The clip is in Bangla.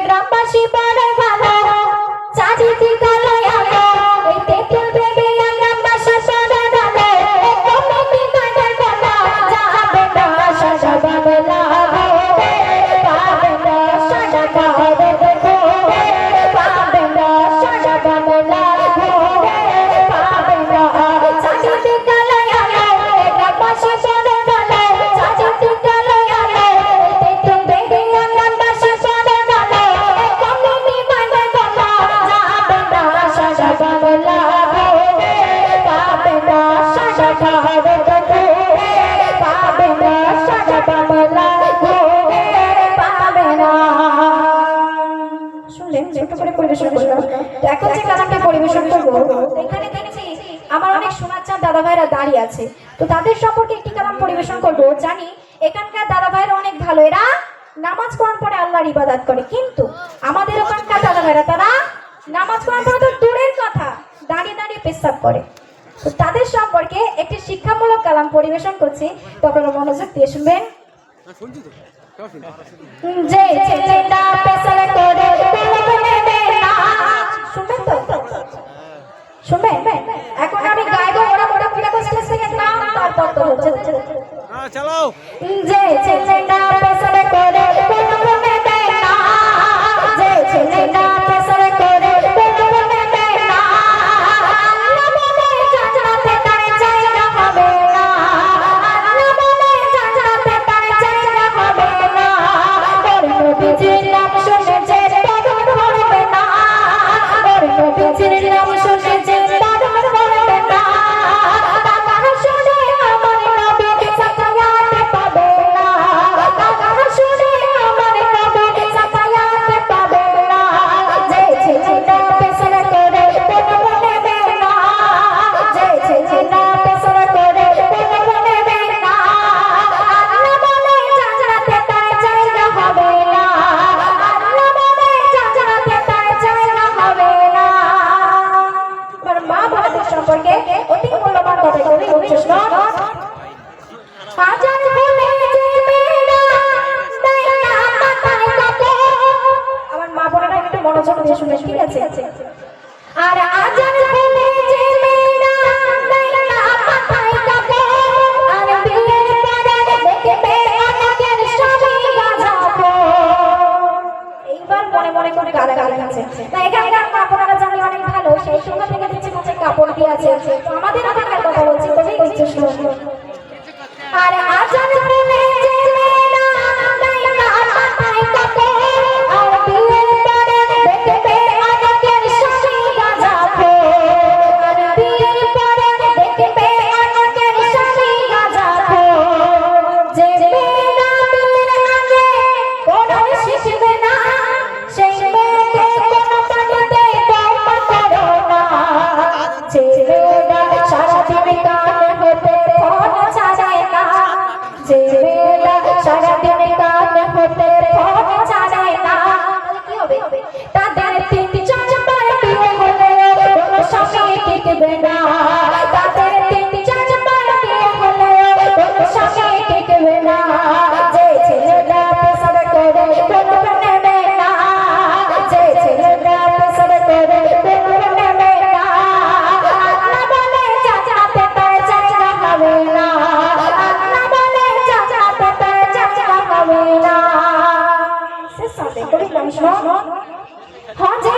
গ্রামবাসী বড় ভালো পরিবেশন করব এখানে দেখছি আমার অনেক সোনার চাঁদ দাদা ভাইরা দাঁড়িয়ে আছে। তো তাদের সম্পর্কে একটি কালাম পরিবেশন করব? জানি এখানকার দাদা ভাইরা অনেক ভালো। এরা নামাজ কোরআন পড়ে আল্লাহর ইবাদত করে। কিন্তু আমাদের ওখানকার দাদা ভাইরা তারা নামাজ কোরআন পড়ে তো দূরের কথা দাঁড়িয়ে দাঁড়িয়ে পেশাব করে। তো তাদের সম্পর্কে একটি শিক্ষামূলক কালাম পরিবেশন করছি। তো আপনারা মনোযোগ দিয়ে শুনবেন। শুনছি তো। সব শুনছি যে ছেলেটা পেছনে করে শুনবেন এখন আমি গাইবো ওরা মোটা পুরা স্টেজ থেকে নাম তারপর তো হচ্ছে। হ্যাঁ চালাও। যে ছেলেটা পেছনে করে একটু শুনে ঠিক আছে? আর আজান কাপড়। এইবার মনে মনে করে গালা গালা আছে না এখানকার কাপড়রা জানি অনেক ভালো, সেই সময় থেকে দেখছি কাপড় দিয়ে আছে। টিকবে না। যে ছেলেরা পেশাব করে কোনো নেবে না। যে ছেলেরা পেশাব করে কোনো নেবে না। আল্লাহ বলে জান্নাতে তার জায়গা হবে না। আল্লাহ বলে জান্নাতে তার জায়গা হবে না। শেষ সাথে কবি নাম শোনো। হ্যাঁ যে